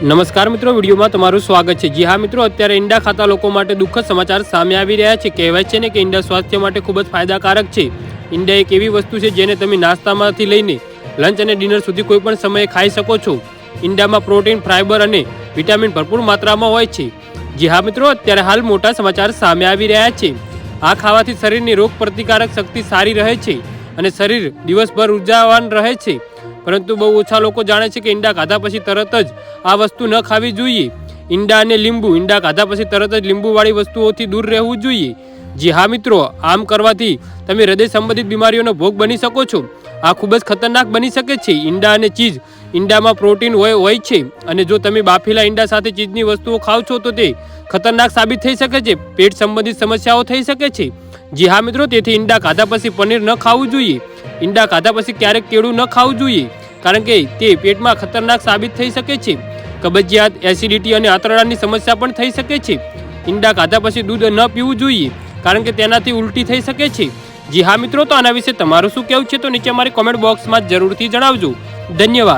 નમસ્કાર મિત્રો, વિડીયોમાં તમારું સ્વાગત છે. જી હા મિત્રો, અત્યારે ઈંડા ખાતા લોકો માટે દુઃખદ સમાચાર સામે આવી રહ્યા છે. કહેવાય છે ને કે ઈંડા સ્વાસ્થ્ય માટે ખૂબ જ ફાયદાકારક છે. ઈંડા એક એવી વસ્તુ છે જેને તમે નાસ્તામાંથી લઈને લંચ અને ડિનર સુધી કોઈ પણ સમયે ખાઈ શકો છો. ઈંડામાં પ્રોટીન ફાઇબર અને વિટામિન ભરપૂર માત્રામાં હોય છે. જી હા મિત્રો, અત્યારે હાલ મોટા સમાચાર સામે આવી રહ્યા છે. આ ખાવાથી શરીરની રોગ પ્રતિકારક શક્તિ સારી રહે છે. અને શરીર દિવસભર ઉર્જાવાન રહે છે. પરંતુ બહુ ઓછા લોકો જાણે છે કે ઈંડા ખાધા પછી તરત જ આ વસ્તુ ન ખાવી જોઈએ. ઈંડા અને લીંબુ, ઈંડા ખાધા પછી તરત જ લીંબુવાળી વસ્તુઓથી દૂર રહેવું જોઈએ. જી હા મિત્રો, આમ કરવાથી તમે હૃદય સંબંધિત બીમારીઓનો ભોગ બની શકો છો. આ ખૂબ જ ખતરનાક બની શકે છે. ઈંડા અને ચીઝ ઈંડામાં પ્રોટીન હોય હોય છે. અને જો તમે બાફેલા ઈંડા સાથે ચીજની વસ્તુઓ ખાવ છો, તો તે ખતરનાક સાબિત થઈ શકે છે. પેટ સંબંધિત સમસ્યાઓ થઈ શકે છે. જી હા, મિત્રો, તેથી ઈંડા ખાધા પછી પનીર ન ખાવું જોઈએ. ઈંડા ખાધા પછી ક્યારેક કેળું ન ખાવું જોઈએ, કારણ કે તે પેટમાં ખતરનાક સાબિત થઈ શકે છે. કબજિયાત, એસિડિટી અને આંતરડાની સમસ્યા પણ થઈ શકે છે. ઈંડા ખાધા પછી દૂધ ન પીવું જોઈએ, કારણ કે તેનાથી ઉલટી થઈ શકે છે. જી હા, મિત્રો, તો આના વિશે તમારું શું કહેવું છે? તો નીચે અમારી કોમેન્ટ બોક્સમાં જરૂરથી જણાવજો. ધન્યવાદ.